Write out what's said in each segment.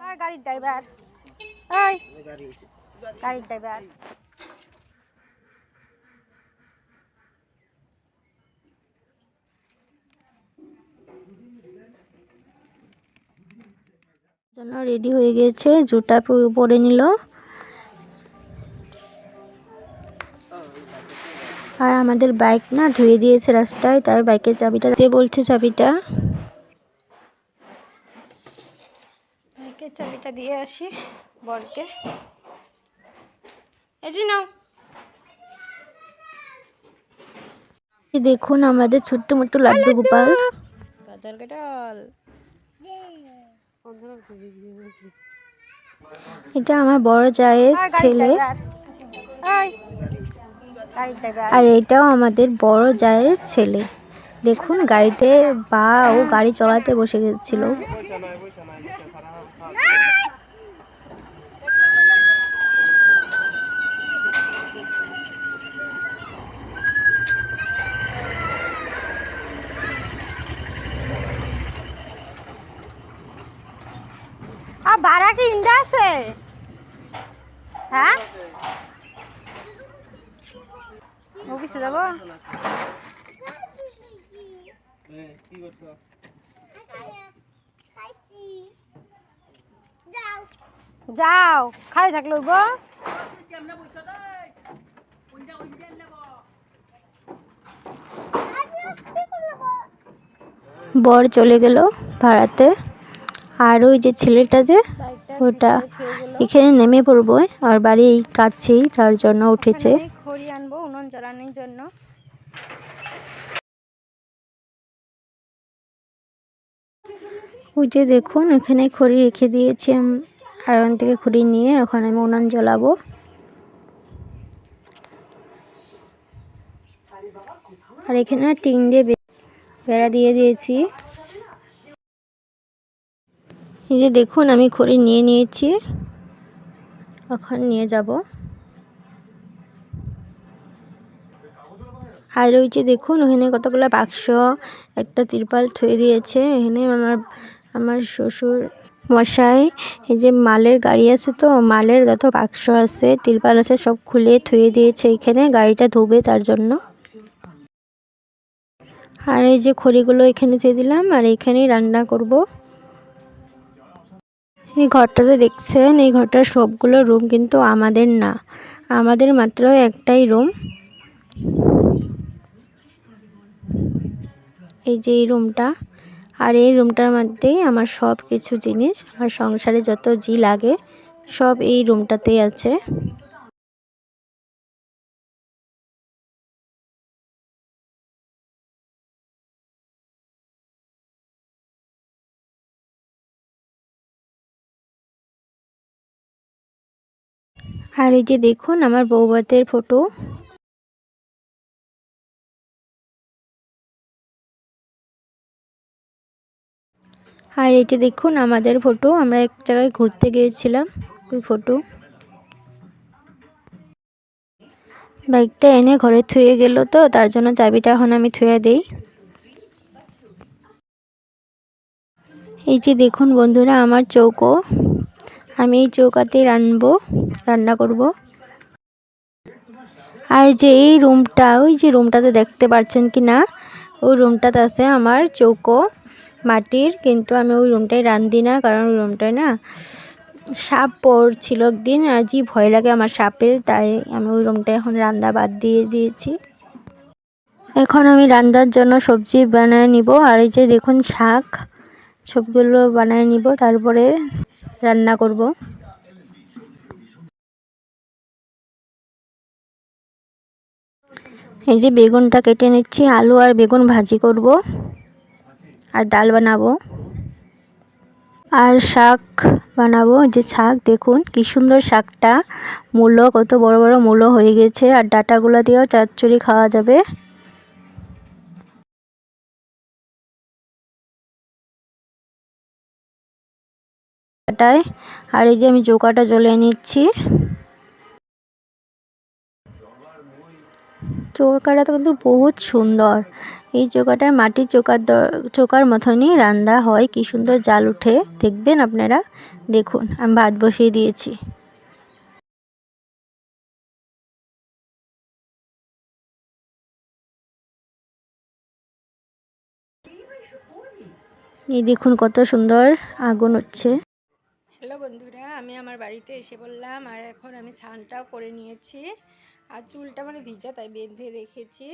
আর গাড়ির ড্রাইভার। এই গাড়ির ড্রাইভার। জন্য রেডি হয়ে গেছে জুতা প- পরে নিল। আর আমাদের বাইক না ধুয়ে দিয়েছে রাস্তায় তাই বাইকের চাবিটা দিতে বলছে চাবিটা। চাবিটা দিয়ে আসি বরকে। যে নাও। এই দেখুন আমাদের ছোট্ট মোট্ট লাড্ডু গোপাল। কাজল কাটল এটা আমার বড় জায়ের ছেলে। আর এটাও আমাদের বড় জায়ের ছেলে। দেখুন গাড়িতে বা ও গাড়ি চলাতে বসে গেছিল। বারা কি ইন্দা আছে? হ্যাঁ? যাব? যাও খাই থাকল গো। বর চলে গেল ভাড়াতে। আর ওই যে ছেলেটা যে ওটা এখানে নেমে পড়ব আর বাড়ি এই কাছেই তার জন্য উঠেছে। খড়ি আনব উনুন জ্বালানোর জন্য। ওই যে দেখুন এখানে খড়ি রেখে দিয়েছি আয়রন থেকে খড়ি নিয়ে ওখানে আমি উনান জ্বালাবো। আর এখানে টিন দিয়ে বেড়া দিয়ে দিয়েছি। এই যে দেখুন, আমি খড়ি নিয়ে নিয়েছি। এখন নিয়ে যাব। আর রয়েছে দেখুন, ওখানে কতগুলো বাক্স, একটা তিরপাল থুয়ে দিয়েছে। এখানে আমার আমার শ্বশুর মশাই, এই যে মালের গাড়ি আছে তো, মালের যত বাক্স আছে, তিরপাল আছে, সব খুলে থুয়ে দিয়েছে এখানে, গাড়িটা ধুবে তার জন্য। আর এই যে খড়িগুলো এখানে থুয়ে দিলাম, আর এখানেই রান্না করব। এই ঘরটাতে দেখছেন, এই ঘরটার সবগুলো রুম কিন্তু আমাদের না। আমাদের মাত্র একটাই রুম। এই যে এই রুমটা। আর এই রুমটার মধ্যেই আমার সব কিছু জিনিস, আমার সংসারে যত জি লাগে, সব এই রুমটাতেই আছে। আর এই যে দেখুন, আমার বৌভাতের ফটো। আর এই যে দেখুন আমাদের ফটো, আমরা এক জায়গায় ঘুরতে গিয়েছিলাম ওই ফটো। বাইকটা এনে ঘরে থুয়ে গেল তো, তার জন্য চাবিটা এখন আমি থুয়ে দেই। এই যে দেখুন বন্ধুরা, আমার চৌকো। আমি এই চৌকাতে রানবো, রান্না করব। আর যে এই রুমটা, ওই যে রুমটাতে দেখতে পাচ্ছেন কি না ওই রুমটাতে আছে আমার চৌকো। মাটির, কিন্তু আমি ওই রুমটায় রান্ধি না, কারণ ওই রুমটায় না সাপ পড়ছিল একদিন, আর যে ভয় লাগে আমার সাপের, তাই আমি ওই রুমটায় এখন রান্না বাদ দিয়ে দিয়েছি। এখন আমি রান্নার জন্য সবজি বানিয়ে নিব, আর এই যে দেখুন শাক, সবগুলো বানিয়ে নিব, তারপরে রান্না করব। এই যে বেগুনটা কেটে নিচ্ছি, আলু আর বেগুন ভাজি করব। আর ডাল বানাবো। আর শাক বানাবো। যে শাক, দেখুন কি সুন্দর শাকটা। মূলো, কত বড় বড় মূলো হয়ে গেছে। আর ডাটাগুলো দিয়েও চচ্চড়ি খাওয়া যাবে। আর এই যে আমি চৌকাটা জ্বলে নিচ্ছি। চৌকাটা কিন্তু বহুত সুন্দর। এই চৌকাটা মাটির চৌকার চৌকার মতনই রান্না হয়, কি সুন্দর জাল উঠে, দেখবেন আপনারা? দেখুন, আমি ভাত বসিয়ে দিয়েছি। এই দেখুন কত সুন্দর আগুন হচ্ছে হ্যালো বন্ধুরা, আমি আমার বাড়িতে এসে বললাম আর এখন আমি স্নানটাও করে নিয়েছি। আর চুলটা মানে ভিজা, তাই বেঁধে রেখেছি।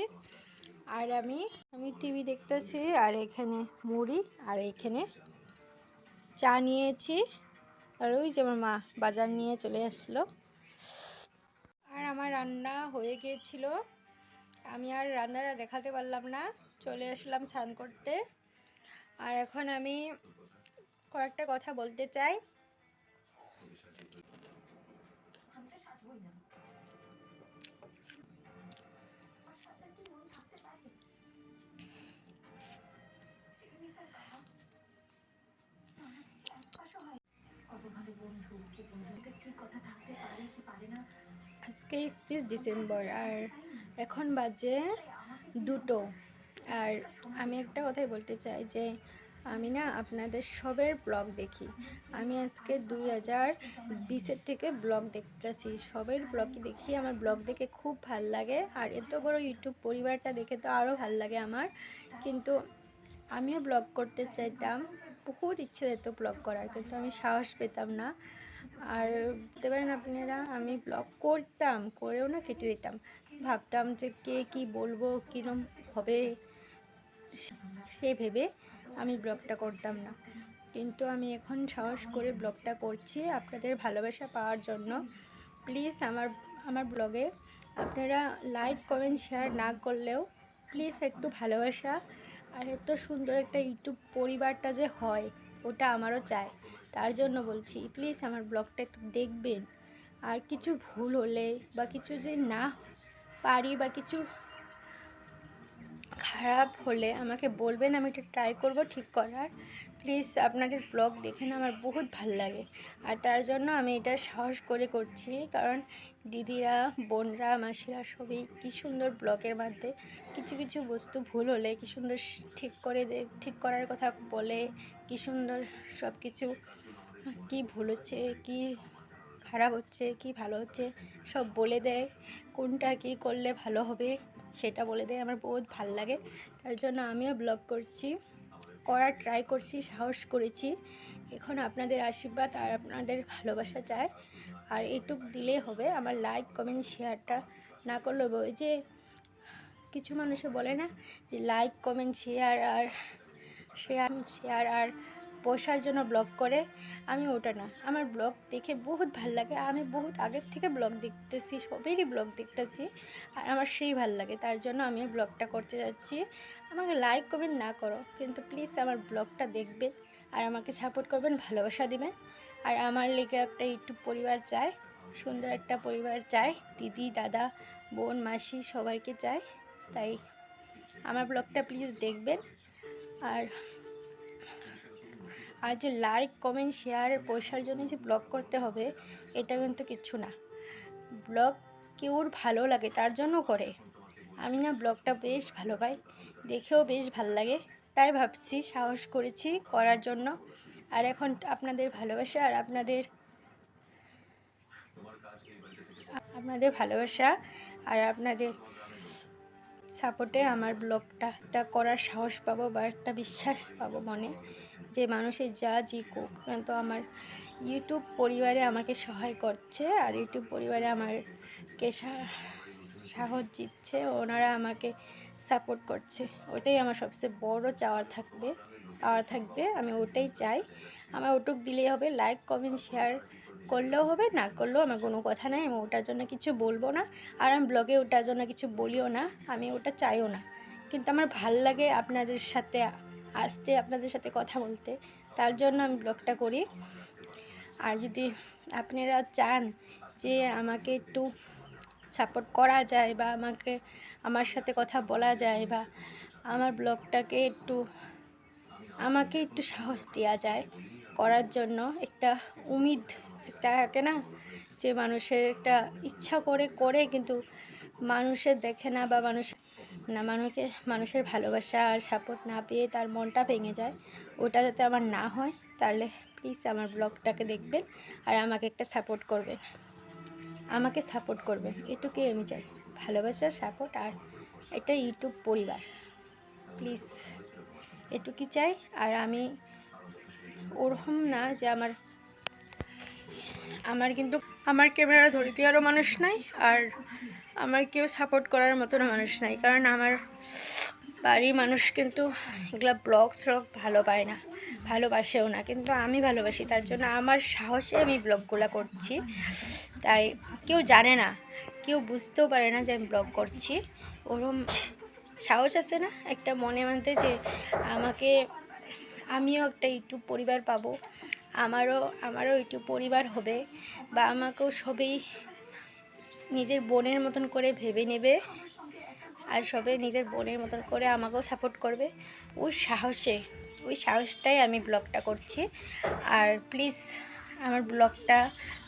আর আমি আমি টিভি দেখতেছি, আর এখানে মুড়ি, আর এখানে চা নিয়েছি। আর ওই যে আমার মা বাজার নিয়ে চলে আসলো। আর আমার রান্না হয়ে গিয়েছিল। আমি আর রান্নাটা দেখাতে পারলাম না, চলে আসলাম স্নান করতে। আর এখন আমি কয়েকটা কথা বলতে চাই। আজকে একত্রিশ ডিসেম্বর আর এখন বাজে দুটো। আর আমি একটা কথাই বলতে চাই যে, আমি না আপনাদের সবের ব্লগ দেখি। আমি আজকে দুই হাজার বিশের থেকে ব্লগ দেখতেছি। সবের ব্লগই দেখি, আমার ব্লগ দেখে খুব ভালো লাগে। আর এত বড় ইউটিউব পরিবারটা দেখে তো আরও ভালো লাগে আমার। কিন্তু আমিও ব্লগ করতে চাইতাম, বহুত ইচ্ছে যেত ব্লগ করার, কিন্তু আমি সাহস পেতাম না। আর বুঝতে পারেন আপনারা, আমি ব্লগ করতাম, করেও না কেটে দিতাম। ভাবতাম যে কে কি বলব, কীরম হবে, সে ভেবে আমি ব্লগটা করতাম না। কিন্তু আমি এখন সাহস করে ব্লগটা করছি আপনাদের ভালোবাসা পাওয়ার জন্য। প্লিজ আমার আমার ব্লগে আপনারা লাইক কমেন্ট শেয়ার না করলেও প্লিজ একটু ভালোবাসা। আর এত সুন্দর একটা ইউটিউব পরিবারটা যে হয়, ওটা আমারও চাই। তার জন্য বলছি, প্লিজ আমার ব্লগটা একটু দেখবেন। আর কিছু ভুল হলে বা কিছু যে না পারি বা কিছু খারাপ হলে আমাকে বলবেন, আমি এটা ট্রাই করব ঠিক করার। প্লিজ আপনাদের ব্লগ দেখে না আমার বহুত ভালো লাগে। আর তার জন্য আমি এটা সাহস করে করছি, কারণ দিদিরা, বোনরা, মাসিরা সবই কী সুন্দর ব্লগের মধ্যে কিছু কিছু বস্তু ভুল হলে, কী সুন্দর ঠিক করে ঠিক করার কথা বলে, কী সুন্দর সব কিছু কী ভুল হচ্ছে, কী খারাপ হচ্ছে, কি ভালো হচ্ছে, সব বলে দেয়। কোনটা কি করলে ভালো হবে সেটা বলে দেয়। আমার বহুত ভালো লাগে। তার জন্য আমিও ব্লগ করছি, করার ট্রাই করছি, সাহস করেছি। এখন আপনাদের আশীর্বাদ আর আপনাদের ভালোবাসা চাই। আর এটুক দিলে হবে। আমার লাইক কমেন্ট শেয়ারটা না করলেও ওই যে কিছু মানুষে বলে না যে লাইক কমেন্ট শেয়ার আর শেয়ার শেয়ার আর পয়সার জন্য ব্লগ করে, আমি ওটা না। আমার ব্লগ দেখে বহুত ভালো লাগে। আমি বহুত আগের থেকে ব্লগ দেখতেছি, সবেরই ব্লগ দেখতেছি। আর আমার সেই ভালো লাগে, তার জন্য আমি ব্লগটা করতে যাচ্ছি। আমাকে লাইক করবেন না করো, কিন্তু প্লিজ আমার ব্লগটা দেখবেন আর আমাকে সাপোর্ট করবেন, ভালোবাসা দিবেন। আর আমার লেগে একটা ইউটিউব পরিবার চায়, সুন্দর একটা পরিবার চাই দিদি, দাদা, বোন, মাসি সবাইকে চাই তাই আমার ব্লগটা প্লিজ দেখবেন। আর আর যে লাইক, কমেন্ট, শেয়ার, পয়সার জন্য যে ব্লগ করতে হবে, এটা কিন্তু কিচ্ছু না। ব্লগ কেউর ভালো লাগে, তার জন্য করে। আমি না ব্লগটা বেশ ভালো পাই, দেখেও বেশ ভালো লাগে। তাই ভাবছি, সাহস করেছি করার জন্য। আর এখন আপনাদের ভালোবাসা আর আপনাদের আপনাদের ভালোবাসা আর আপনাদের সাপোর্টে আমার ব্লগটা করার সাহস পাবো বা একটা বিশ্বাস পাবো মনে। যে মানুষের যা জি কোক কিন্তু আমার ইউটিউব পরিবারে আমাকে সহায় করছে আর ইউটিউব পরিবারে আমারকে সাহস দিচ্ছে, ওনারা আমাকে সাপোর্ট করছে। ওটাই আমার সবচেয়ে বড় চাওয়ার থাকবে পাওয়ার থাকবে। আমি ওটাই চাই। আমার ওটুক দিলেই হবে। লাইক কমেন্ট শেয়ার করলেও হবে, না করলেও আমার কোনো কথা নাই। আমি ওটার জন্য কিছু বলব না। আর আমি ব্লগে ওটার জন্য কিছু বলিও না। আমি ওটা চাইও না। কিন্তু আমার ভালো লাগে আপনাদের সাথে আসতে আপনাদের সাথে কথা বলতে। তার জন্য আমি ব্লগটা করি। আর যদি আপনারা চান যে আমাকে একটু সাপোর্ট করা যায় বা আমাকে, আমার সাথে কথা বলা যায় বা আমার ব্লগটাকে একটু, আমাকে একটু সাহস দেওয়া যায় করার জন্য একটা উমিদ একটা থাকে না? যে মানুষের একটা ইচ্ছা করে করে কিন্তু মানুষের দেখে না বা মানুষ না, মানুষকে, মানুষের ভালোবাসা আর সাপোর্ট না পেয়ে তার মনটা ভেঙে যায়, ওটা যাতে আমার না হয়, তাহলে প্লিজ আমার ব্লগটাকে দেখবেন আর আমাকে একটা সাপোর্ট করবেন। আমাকে সাপোর্ট করবেন, এটুকুই আমি চাই। ভালোবাসা সাপোর্ট আর একটা ইউটিউব পরিবার। প্লিজ এটুকুই চাই আর আমি ওরকম না যে আমার আমার কিন্তু, আমার ক্যামেরা ধরে দেওয়ারও মানুষ নাই, আর আমার কেউ সাপোর্ট করার মতন মানুষ নাই, কারণ আমার বাড়ির মানুষ কিন্তু এগুলো ব্লগ স্লগ ভালো পায় না, ভালোবাসেও না, কিন্তু আমি ভালোবাসি, তার জন্য আমার সাহসে আমি ব্লগগুলো করছি। তাই কেউ জানে না, কেউ বুঝতেও পারে না যে আমি ব্লগ করছি, ওরম সাহস আছে না? একটা মনে মানতে যে আমাকে, আমিও একটা ইউটিউব পরিবার পাবো আমারও আমারও একটু পরিবার হবে বা আমাকেও সবেই নিজের বোনের মতন করে ভেবে নেবে আর সবে নিজের বোনের মতন করে আমাকেও সাপোর্ট করবে। ওই সাহসে, ওই সাহসটাই আমি ব্লগটা করছি। আর প্লিজ আমার ব্লগটা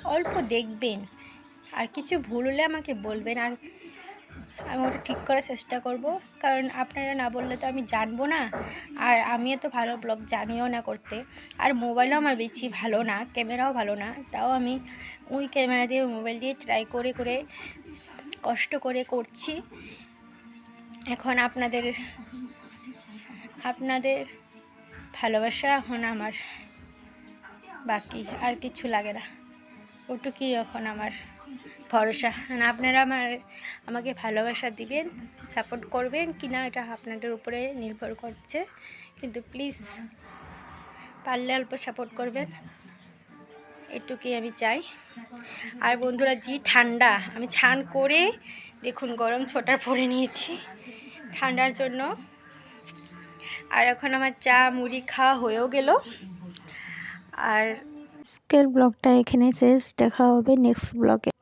অল্প দেখবেন। আর কিছু ভুল হলে আমাকে বলবেন। আর আমি ওটা ঠিক করার চেষ্টা করব। কারণ আপনারা না বললে তো আমি জানব না। আর আমিও তো ভালো ব্লগ জানিও না করতে। আর মোবাইলও আমার বেশি ভালো না, ক্যামেরাও ভালো না। তাও আমি ওই ক্যামেরা দিয়ে, মোবাইল দিয়ে ট্রাই করে করে, কষ্ট করে করছি। এখন আপনাদের আপনাদের ভালোবাসা এখন আমার বাকি, আর কিছু লাগে না। ওটুকুই এখন আমার ভরসা। মানে আপনারা আমার, আমাকে ভালোবাসা দিবেন সাপোর্ট করবেন কি না এটা আপনাদের উপরে নির্ভর করছে। কিন্তু প্লিজ পারলে অল্প সাপোর্ট করবেন। এটুকুই আমি চাই। আর বন্ধুরা, জি, ঠান্ডা। আমি ছান করে, দেখুন, গরম ছোটার পরে নিয়েছি ঠান্ডার জন্য। আর এখন আমার চা, মুড়ি খাওয়া হয়েও গেল। আর আজকের ব্লগটা এখানে শেষ। দেখা হবে নেক্সট ব্লগে